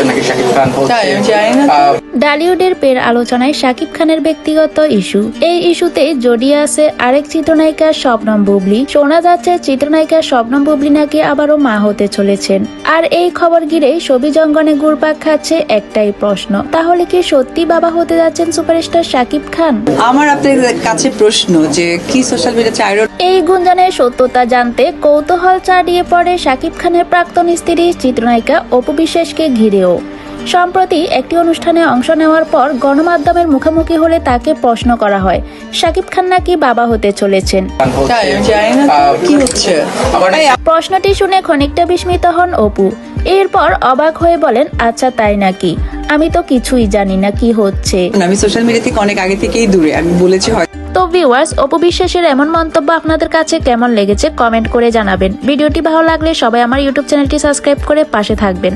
হচ্ছে নাকি শাকিব খান? ডালিউডের পের আলোচনায় শাকিব খানের ব্যক্তিগত ইস্যু। এই ইস্যুতে জড়িয়ে আছে আরেক চিত্রনায়িকা শবনম বুবলি। শোনা যাচ্ছে চিত্রনায়িকা শবনম বুবলি নাকি আবারও মা হতে চলেছেন। আর এই খবর ঘিরেই ছবি জঙ্গনে ঘুরপাক খাচ্ছে একটাই প্রশ্ন তাহলে কি সত্যি বাবা হতে যাচ্ছেন সুপারস্টার শাকিব খান? আমার আপনার কাছে প্রশ্ন যে কি সোশ্যাল মিডিয়া এই গুঞ্জনের সত্যতা জানতে কৌতূহল চাড়িয়ে পড়ে শাকিব খানের প্রাক্তন স্ত্রী চিত্রনায়িকা অপু বিশ্বাসকে ঘিরেও। সম্প্রতি একটি অনুষ্ঠানে অংশ নেওয়ার পর গণমাধ্যমের মুখোমুখি হলে তাকে প্রশ্ন করা হয় শাকিব খান নাকি বাবা হতে চলেছেন? প্রশ্নটি শুনে খানিকটা বিস্মিত হন অপু। এরপর অবাক হয়ে বলেন আচ্ছা তাই নাকি? আমি তো কিছুই জানি না কি হচ্ছে। আমি সোশ্যাল মিডিয়া থেকে অনেক আগে থেকেই দূরে। আমি বলেছি হয় তো ভিউয়ার্স অপু বিশ্বাসের এমন মন্তব্য আপনাদের কাছে কেমন লেগেছে কমেন্ট করে জানাবেন। ভিডিওটি ভালো লাগলে সবাই আমার ইউটিউব চ্যানেলটি সাবস্ক্রাইব করে পাশে থাকবেন।